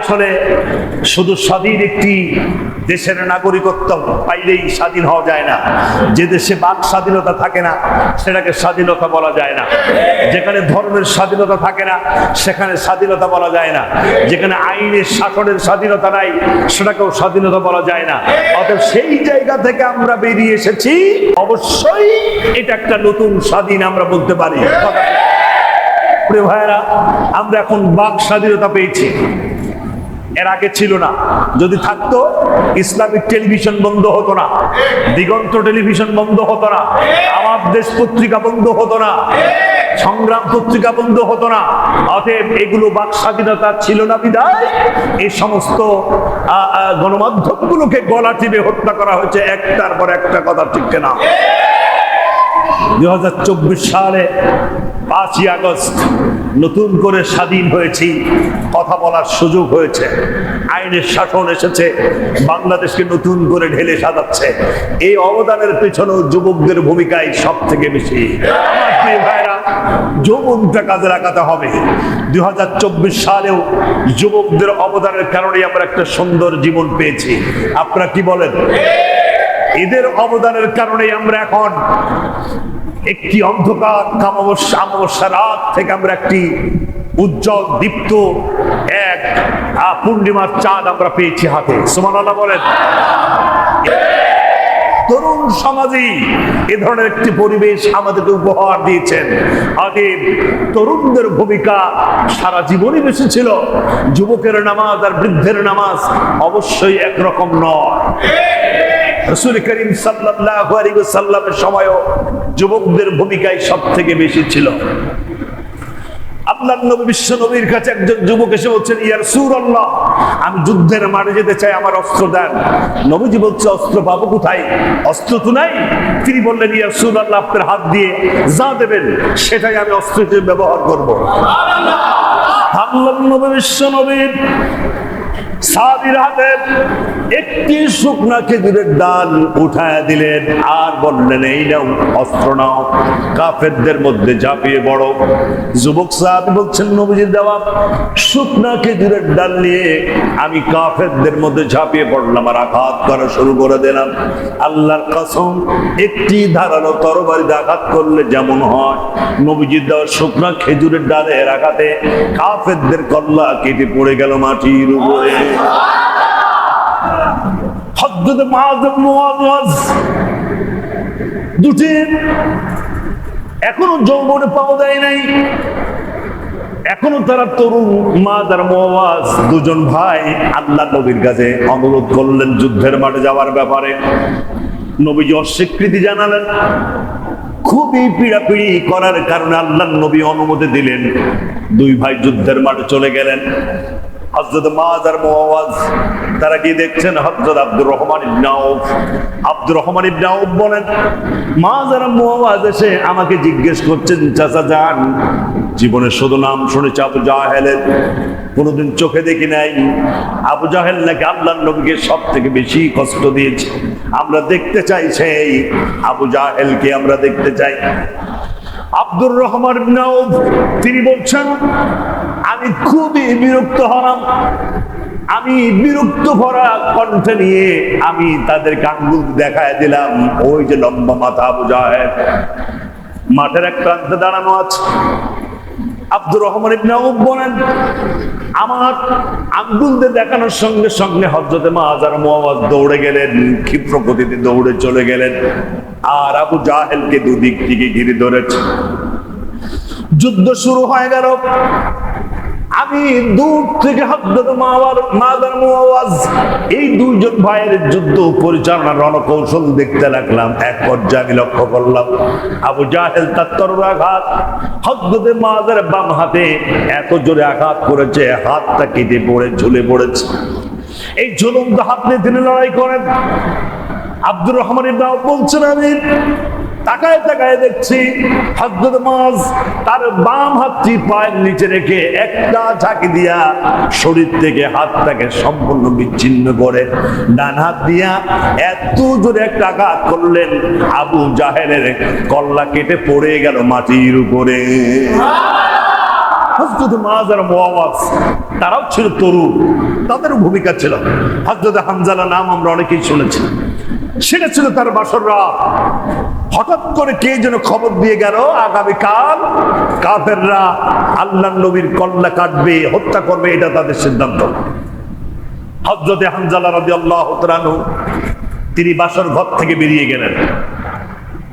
আসলে শুধু স্বাধীন একটি দেশের নাগরিকত্ব পাইলেই স্বাধীন হওয়া যায় না। যে দেশে বাক স্বাধীনতা থাকে না, সেটাকে স্বাধীনতা বলা যায় না। যেখানে ধর্মের স্বাধীনতা থাকে না, সেখানে স্বাধীনতা বলা যায় না। যেখানে আইনের শাসনের স্বাধীনতা নাই, সেটাকেও স্বাধীনতা বলা যায় না। অতএব সেই জায়গা থেকে আমরা বেরিয়ে এসেছি, অবশ্যই এটা একটা নতুন স্বাধীন আমরা বলতে পারি। ভাইয়েরা, আমরা এখন বাক স্বাধীনতা পেয়েছি। এর আগে ছিল না। যদি থাকতো ইসলামিক টেলিভিশন বন্ধ হতো না। দিগন্ত টেলিভিশন বন্ধ হতো না। আমার দেশ পত্রিকা বন্ধ হতো না। সংগ্রাম পত্রিকা বন্ধ হতো না। অতএব এগুলো বাক স্বাধীনতা ছিল না বিদায়। এই সমস্ত আহ, গণমাধ্যমগুলোকে গলা টিপে হত্যা করা হয়েছে। একটার পর একটা কথা ঠিক না দু হাজার চব্বিশ সালে পাঁচই আগস্ট নতুন করে স্বাধীন হয়েছি, কথা বলার সুযোগ হয়েছে, আইনের শাসন এসেছে, বাংলাদেশকে নতুন করে ঢেলে সাজাচ্ছে। এই অবদানের পেছনেও যুবকদের ভূমিকাই সব থেকে বেশি যৌবনটা কাজে লাগাতে হবে। দু হাজার চব্বিশ সালেও যুবকদের অবদানের কারণে আমরা একটা সুন্দর জীবন পেয়েছি। আপনারা কি বলেন? এদের অবদানের কারণে আমরা এখন একটি অন্ধকার রাত থেকে আমরা একটি উজ্জ্বল, দীপ্ত এক পূর্ণিমার চাঁদ আমরা পেয়েছি হাতে। সুমান বলেন। তরুণ সমাজই এ ধরনের একটি পরিবেশ আমাদেরকে উপহার দিয়েছেন। আগে তরুণদের ভূমিকা সারা জীবনই বেশি ছিল। যুবকের নামাজ আর বৃদ্ধের নামাজ অবশ্যই একরকম নয়। রসুল করিম সাল্লাল্লাহু সাল্লামের সময়ও যুবকদের ভূমিকায় সব থেকে বেশি ছিল। আল্লাহ নবী, বিশ্ব নবীর কাছে একজন যুবক এসে বলছেন ইয়ার সুর আল্লাহ আমি যুদ্ধের মাঠে যেতে চাই, আমার অস্ত্র দেন। নবীজি বলছে, অস্ত্র পাবো কোথায়? অস্ত্র তো নাই। তিনি বললেন ইয়ার সুর আল্লাহ আপনার হাত দিয়ে যা দেবেন, সেটাই আমি অস্ত্র হিসেবে ব্যবহার করব। আল্লাহ! নবী, বিশ্ব নবীর একটি শুকনা খেজুরের ডাল উঠায় দিলেন। আর বললেন, এই নাও, অস্ত্র নাও, কাফেরদের মধ্যে ঝাঁপিয়ে বড় যুবক বলছেন, নবীজির দেওয়া শুকনা খেজুরের ডাল নিয়ে আমি কাফেরদের মধ্যে ঝাঁপিয়ে পড়লাম আর আঘাত করা শুরু করে দিলাম। আল্লাহর কসম, একটি ধারালো তরবারিতে আঘাত করলে যেমন হয়, নবীজির দেওয়া শুকনা খেজুরের ডালের আঘাতে কাফেরদের কল্লা কেটে পড়ে গেল মাটির উপরে। দুটি। এখনও যৌবনে পাওয়া যায় নাই। এখনও তারা তরুণ মা তার মোয়াজ দুজন ভাই আল্লাহ নবীর কাছে অনুরোধ করলেন যুদ্ধের মাঠে যাওয়ার ব্যাপারে। নবীজি অস্বীকৃতি জানালেন। খুবই পিড়াপিড়ি করার কারণে আল্লাহ নবী অনুমতি দিলেন। দুই ভাই যুদ্ধের মাঠে চলে গেলেন। হজরত মাজ আর মোয়াজ তারা কি দেখছেন? হজরত আব্দুর রহমান ইবনে আউফ। আব্দুর রহমান ইবনে আউফ বলেন মাজ আর মোয়াজ এসে আমাকে জিজ্ঞেস করছেন, চাচা যান, জীবনের শুধু নাম শুনেছি আবু জাহেলের, কোনোদিন চোখে দেখি নাই। আবু জাহেল নাকি আল্লাহ নবীকে সব থেকে বেশি কষ্ট দিয়েছে। আমরা দেখতে চাই সেই আবু জাহেলকে আমরা দেখতে চাই। আব্দুর রহমান তিনি বলছেন আমি খুবই বিরক্ত হলাম। আমি বিরক্ত ভরা কণ্ঠ নিয়ে আমি তাদেরকে আঙ্গুল দেখায় দিলাম। ওই যে লম্বা মাথা জাহেল মাঠের এক প্রান্তে দাঁড়ানো আছে। আব্দুর রহমান ইবনে বলেন, আমার আঙ্গুল দিয়ে দেখানোর সঙ্গে সঙ্গে হজরতে মাহাজার মোহাম্মদ দৌড়ে গেলেন, ক্ষিপ্র গতিতে দৌড়ে চলে গেলেন। আর আবু জাহেলকে দুদিক থেকে ঘিরে ধরেছে। যুদ্ধ শুরু হয়ে গেল। আমি দূর থেকে মাওয়ার, মাদার মুআওয়াজ, এই দুইজন ভাইয়ের যুদ্ধ পরিচালনার রণকৌশল দেখতে লাগলাম। এক পর্যায়ে আমি লক্ষ্য করলাম, আবু জাহেল তার তরবাঘাত হজরতে মাদার বাম হাতে এত জোরে আঘাত করেছে, হাতটা কেটে পড়ে, ঝুলে পড়েছে। এই ঝুলন্ত হাত নিয়ে তিনি লড়াই করেন। আব্দুর রহমান ইবনাও বলছেন আমি তাকায় তাকায় দেখছি হজরত মাজ তার বাম হাতটি পায়ের নিচে রেখে একটা ঝাঁকি দিয়া শরীর থেকে হাতটাকে সম্পূর্ণ বিচ্ছিন্ন করে। ডান হাত দিয়া এত জোরে একটা আঘাত করলেন, আবু জাহেলের কল্লা কেটে পড়ে গেল মাটির উপরে। মোয়াজ তারাও ছিল তরুণ তাদের ভূমিকা ছিল। হজরত হামজালা নাম আমরা অনেকেই শুনেছি। সেটা ছিল তার বাসর রাত। হঠাৎ করে কে যেন খবর দিয়ে গেল, আগামীকাল কাফেররা আল্লাহ নবীর কল্লা কাটবে, হত্যা করবে, এটা তাদের সিদ্ধান্ত। হজরতে হামজালা রাজি আল্লাহ তিনি বাসর ঘর থেকে বেরিয়ে গেলেন।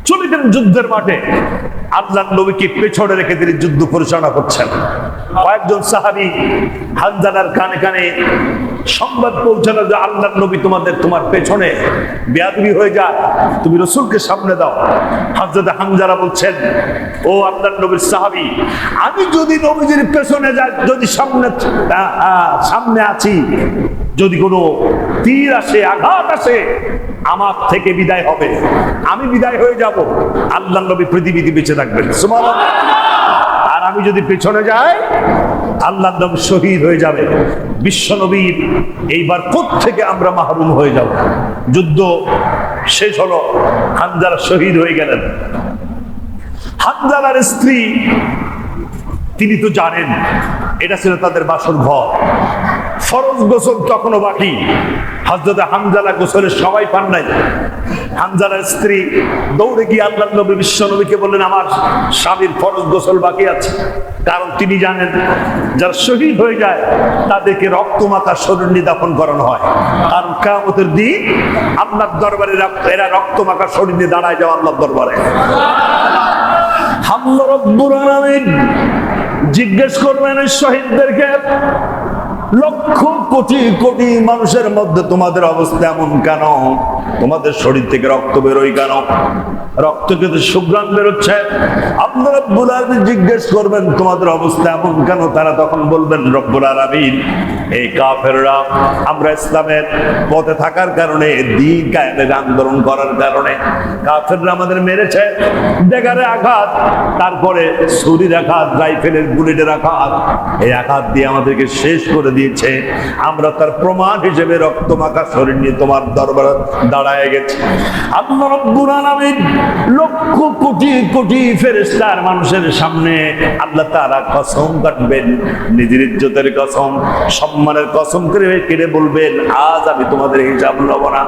চলে যুদ্ধের মাঠে। আল্লাহ নবীকে পেছনে রেখে তিনি যুদ্ধ পরিচালনা করছেন। কয়েকজন সাহাবি হানজালার কানে কানে সংবাদ পৌঁছানো যে আল্লাহ নবী তোমাদের তোমার পেছনে বেয়াদবি হয়ে যায় তুমি রসুলকে সামনে দাও। হাজরত হানজালা বলছেন, ও আল্লাহ নবীর সাহাবি, আমি যদি নবীজির পেছনে যাই, যদি সামনে সামনে আছি, যদি কোনো তীর আসে, আঘাত আসে, আমার থেকে বিদায় হবে। আমি বিদায় হয়ে যাব। আল্লাহ নবী পৃথিবীতে বেঁচে থাকবেন। আর আমি যদি পেছনে যাই আল্লাহ নাম শহীদ হয়ে যাবে। বিশ্ব নবীর এইবার থেকে আমরা মাহরুম হয়ে যাব? যুদ্ধ শেষ হলো হানজারা শহীদ হয়ে গেলেন। হানজালার স্ত্রী, তিনি তো জানেন, এটা ছিল তাদের বাসর ঘর। ফরজ গোসল তখনও বাকি। হজরত হামজালা গোসলের সবাই পান নাই। হামজালার স্ত্রী দৌড়ে গিয়ে আল্লাহ নবী, বিশ্ব নবীকে বললেন, আমার স্বামীর ফরজ গোসল বাকি আছে। কারণ তিনি জানেন, যারা শহীদ হয়ে যায়, তাদেরকে রক্তমাতা শরীর নিদাপন করানো হয়। কারণ কামতের দিন আপনার দরবারে এরা- রক্তমাখা শরীর নিয়ে দাঁড়ায় যাও আল্লাহর দরবারে। জিজ্ঞেস করবেন শহীদদেরকে, লক্ষ কোটি কোটি মানুষের মধ্যে তোমাদের অবস্থা এমন কেন? তোমাদের শরীর থেকে রক্ত বেরোয় কেন? রক্ত কিন্তু সুগ্রাম বেরোচ্ছে। আপনারা জিজ্ঞেস করবেন, তোমাদের অবস্থা এমন কেন? তারা তখন বলবেন এই কাফেররা আমরা ইসলামের পথে থাকার কারণে আন্দোলন করার কারণে, কাফেররা আমাদের মেরেছে। আঘাত, তারপরে ছুরির আঘাত, রাইফেলের বুলেটের আঘাত, এই আঘাত দিয়ে আমাদেরকে শেষ করে দিয়েছে। আমরা তার প্রমাণ হিসেবে রক্তমাখা শরীর নিয়ে তোমার দরবার দাঁড়ায় গেছে। আল্লাহ রব্বুল আলামিন লক্ষ কোটি কোটি ফেরেশতার মানুষের সামনে আল্লাহ তাআলা কসম কাটবেন, নিজের ইজ্জতের কসম, সম্মানের কসম করে কেড়ে বলবেন, আজ আমি তোমাদের হিসাব নেব না।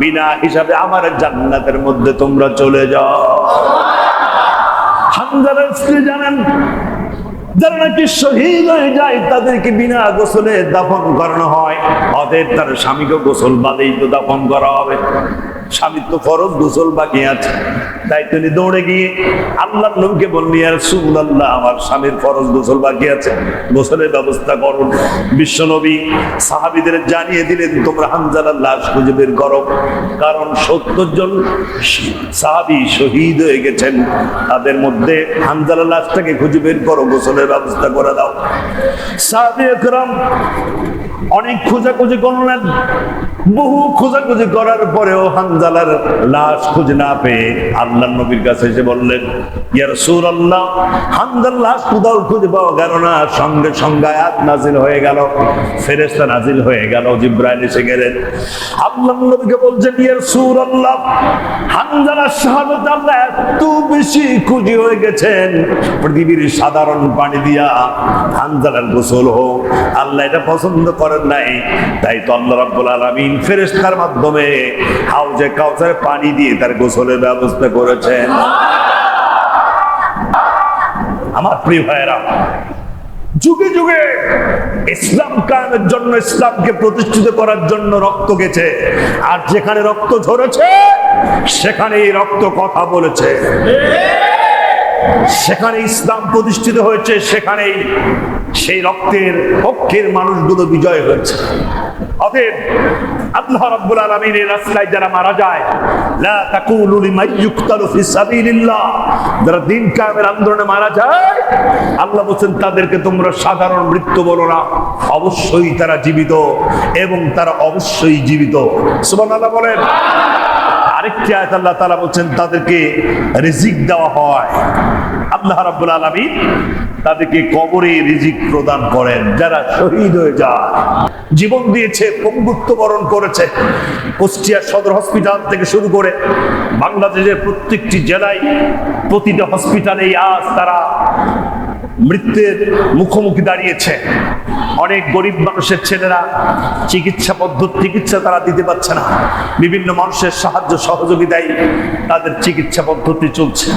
বিনা হিসাবে আমার জান্নাতের মধ্যে তোমরা চলে যাও। স্ত্রী জানেন যারা নাকি শহীদ হয়ে যায়, তাদেরকে বিনা গোসলে দাফন করানো হয়। অতএব তার স্বামীকে গোসল বাদেই তো দাফন করা হবে। স্বামীর তো ফরজ গোসল বাকি আছে। তাই তিনি দৌড়ে গিয়ে আল্লাহ নবীকে বললি, আর সুল্লাহ আমার স্বামীর ফরজ গোসল বাকি আছে। গোসলের ব্যবস্থা করুন বিশ্ব নবী সাহাবিদের জানিয়ে দিলেন, তোমরা হামজালার লাশ খুঁজে বের করো। কারণ সত্তর জন সাহাবি শহীদ হয়ে গেছেন। তাদের মধ্যে হামজালার লাশটাকে খুঁজে বের করো, গোসলের ব্যবস্থা করে দাও। সাহাবি একরাম অনেক খোঁজাখুঁজি করলেন। বহু খোঁজাখুঁজি করার পরেও হানজালার লাশ খুঁজে না পেয়ে আল্লাহ নবীর কাছে এসে বললেন ইয়ার সুর আল্লাহ হানজার লাশ কোথাও খুঁজে পাওয়া গেল না। সঙ্গে সঙ্গে আয়াত নাজিল হয়ে গেল ফেরেস্তা নাজিল হয়ে গেল, জিব্রাইল এসে গেলেন। আল্লাহ নবীকে বলছেন ইয়ার সুর আল্লাহ হানজালার শাহাদত আল্লাহ এত বেশি খুঁজি হয়ে গেছেন। পৃথিবীর সাধারণ পানি দিয়া হানজালার গোসল হোক, আল্লাহ এটা পছন্দ করেন নাই। তাই তো আল্লাহ রাব্বুল আলামিন ফেরেশতার মাধ্যমে হাউজে কাউসারে পানি দিয়ে তার গোসলের ব্যবস্থা করেছেন। আমার প্রিয় ভাইয়েরা, যুগে যুগে ইসলাম কায়েমের জন্য, ইসলামকে প্রতিষ্ঠিত করার জন্য রক্ত গেছে। আর যেখানে রক্ত ঝরেছে, সেখানেই রক্ত কথা বলেছে। সেখানে ইসলাম প্রতিষ্ঠিত হয়েছে, সেখানেই সেই রক্তের পক্ষের মানুষগুলো বিজয় হয়েছে। অতএব আল্লাহ রাব্বুল আলামিনের রাস্তায় যারা মারা যায়, লা তাকুলু লিমান ইউকতালু ফি সাবিলিল্লাহ, যারা দিন কায়েমের আন্দোলনে মারা যায়, আল্লাহ বলেন তাদেরকে তোমরা সাধারণ মৃত্যু বলো না। অবশ্যই তারা জীবিত এবং তারা অবশ্যই জীবিত। সুবহানাল্লাহ বলেন। আরেকটি আয়াত আল্লাহ তাআলা বলছেন, তাদেরকে রিজিক দেওয়া হয়। আল্লাহ রাব্বুল আলামিন তাদেরকে কবরে রিজিক প্রদান করেন, যারা শহীদ হয়ে যায় জীবন দিয়েছে, পঙ্গুত্ব বরণ করেছে। কুষ্টিয়া সদর হসপিটাল থেকে শুরু করে বাংলাদেশের প্রত্যেকটি জেলায় প্রতিটা হসপিটালে আজ তারা মৃত্যুর মুখোমুখি দাঁড়িয়েছে। অনেক গরিব মানুষের ছেলেরা চিকিৎসা পদ্ধতি চিকিৎসা তারা দিতে পারছে না। বিভিন্ন মানুষের সাহায্য সহযোগিতায় তাদের চিকিৎসা পদ্ধতি চলছে।